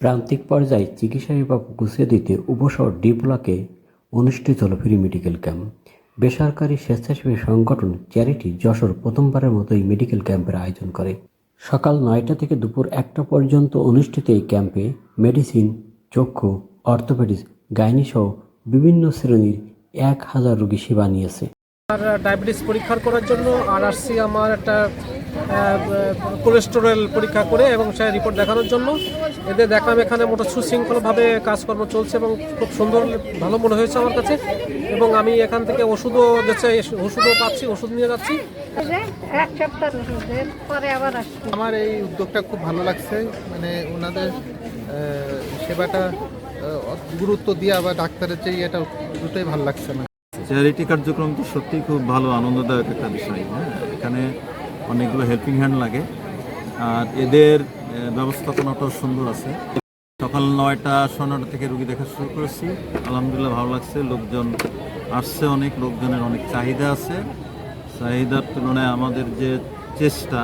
প্রান্তিক পর্যায়ে চিকিৎসা সেবা গুছিয়ে দিতে উপশহর ডি ব্লকে অনুষ্ঠিত হল ফ্রি মেডিকেল ক্যাম্প। বেসরকারি স্বেচ্ছাসেবী সংগঠন চ্যারিটি যশোর প্রথমবারের মতো এই মেডিকেল ক্যাম্পের আয়োজন করে। সকাল নয়টা থেকে দুপুর একটা পর্যন্ত অনুষ্ঠিত এই ক্যাম্পে মেডিসিন, চক্ষু, অর্থোপেডিক্স, গাইনি সহ বিভিন্ন শ্রেণির এক হাজার রোগী সেবা নিয়েছে। আর ডায়াবেটিস পরীক্ষা করার জন্য আর আমার একটা কোলেস্টেরল পরীক্ষা করে এবং সে রিপোর্ট দেখানোর জন্য। এদের দেখলাম এখানে মোটা সুশৃঙ্খলভাবে কাজকর্ম চলছে এবং খুব সুন্দর ভালো মনে হয়েছে আমার কাছে। এবং আমি এখান থেকে ওষুধও দিচ্ছে ওষুধও পাচ্ছি ওষুধ নিয়ে যাচ্ছি। এক সপ্তাহ পরে আবার আমার এই উদ্যোগটা খুব ভালো লাগছে মানে ওনাদের সেবাটা গুরুত্ব দিয়ে আবার ডাক্তারের চেয়ে এটা দুটোই ভালো লাগছে না চ্যারিটি কার্যক্রম তো সত্যিই খুব ভালো আনন্দদায়ক একটা বিষয় হ্যাঁ। এখানে অনেকগুলো হেল্পিং হ্যান্ড লাগে। আর এদের ব্যবস্থাপনাটাও সুন্দর আছে। সকাল নয়টা সাড়ে নটা থেকে রুগী দেখা শুরু করেছি। আলহামদুলিল্লাহ ভালো লাগছে। লোকজন আসছে অনেক, লোকজনের অনেক চাহিদা আছে। চাহিদার তুলনায় আমাদের যে চেষ্টা,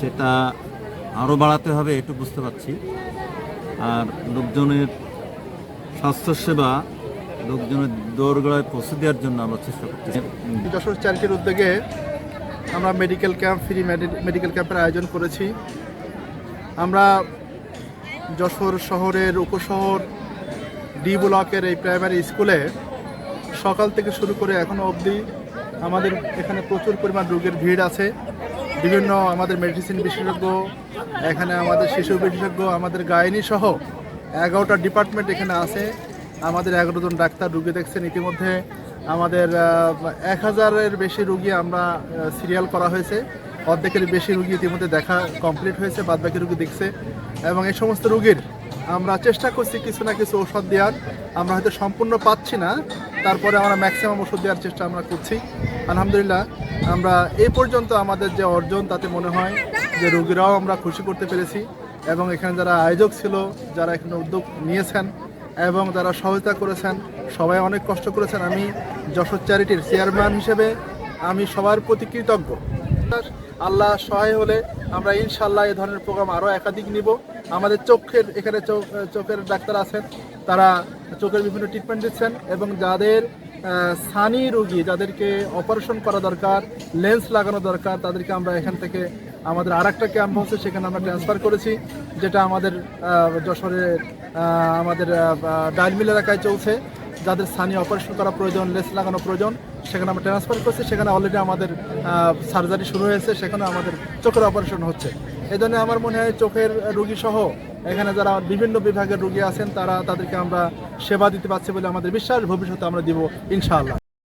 সেটা আরও বাড়াতে হবে একটু বুঝতে পারছি। আর লোকজনের স্বাস্থ্যসেবা, লোকজনের দৌড়গড়ায় পৌঁছে দেওয়ার জন্য আমরা চেষ্টা করতেছি। যশোর চ্যারিটির উদ্যোগে আমরা মেডিকেল ক্যাম্প ফ্রি মেডিকেল ক্যাম্পের আয়োজন করেছি। আমরা যশোর শহরের উপশহর ডি ব্লকের এই প্রাইমারি স্কুলে সকাল থেকে শুরু করে এখনও অবধি আমাদের এখানে প্রচুর পরিমাণ রোগের ভিড় আছে। বিভিন্ন আমাদের মেডিসিন বিশেষজ্ঞ, এখানে আমাদের শিশু বিশেষজ্ঞ, আমাদের গাইনি সহ এগারোটা ডিপার্টমেন্ট এখানে আছে। আমাদের এগারো জন ডাক্তার রুগী দেখছেন ইতিমধ্যে। আমাদের এক হাজারের বেশি রুগী আমরা সিরিয়াল করা হয়েছে। অর্ধেকের বেশি রুগী ইতিমধ্যে দেখা কমপ্লিট হয়েছে বাদ বাকি রুগী দেখছে। এবং এই সমস্ত রুগীর আমরা চেষ্টা করছি কিছু না কিছু ওষুধ দেওয়ার। আমরা হয়তো সম্পূর্ণ পাচ্ছি না, তারপরে আমরা ম্যাক্সিমাম ওষুধ দেওয়ার চেষ্টা আমরা করছি। আলহামদুলিল্লাহ, আমরা এই পর্যন্ত আমাদের যে অর্জন, তাতে মনে হয় যে রুগীরাও আমরা খুশি করতে পেরেছি। এবং এখানে যারা আয়োজক ছিল, যারা এখানে উদ্যোগ নিয়েছেন এবং যারা সহায়তা করেছেন, সবাই অনেক কষ্ট করেছেন। আমি যশোর চ্যারিটির চেয়ারম্যান হিসেবে আমি সবার প্রতি কৃতজ্ঞ। আল্লাহ সহায় হলে আমরা ইনশাল্লাহ এ ধরনের প্রোগ্রাম আরও একাধিক নিব। আমাদের চোখের, এখানে চোখ, চোখের ডাক্তার আছেন, তারা চোখের বিভিন্ন ট্রিটমেন্ট দিচ্ছেন এবং যাদের সানি রোগী, যাদেরকে অপারেশন করা দরকার লেন্স লাগানো দরকার, তাদেরকে আমরা এখান থেকে আমাদের আর একটা ক্যাম্প হচ্ছে সেখানে আমরা ট্রান্সফার করেছি, যেটা আমাদের যশোরের আমাদের ডাইলমিল এলাকায় চলছে, যাদের স্থানীয় অপারেশন করা প্রয়োজন, লেস লাগানো প্রয়োজন, সেখানে আমরা ট্রান্সফার করছি, সেখানে অলরেডি আমাদের সার্জারি শুরু হয়েছে, সেখানে আমাদের চোখের অপারেশন হচ্ছে। এই জন্য আমার মনে হয় চোখের রুগী সহ, এখানে যারা বিভিন্ন বিভাগের রুগী আছেন, তারা তাদেরকে আমরা সেবা দিতে পারছি বলে আমাদের বিশ্বাস, ভবিষ্যতে আমরা দিব, ইনশাআল্লাহ।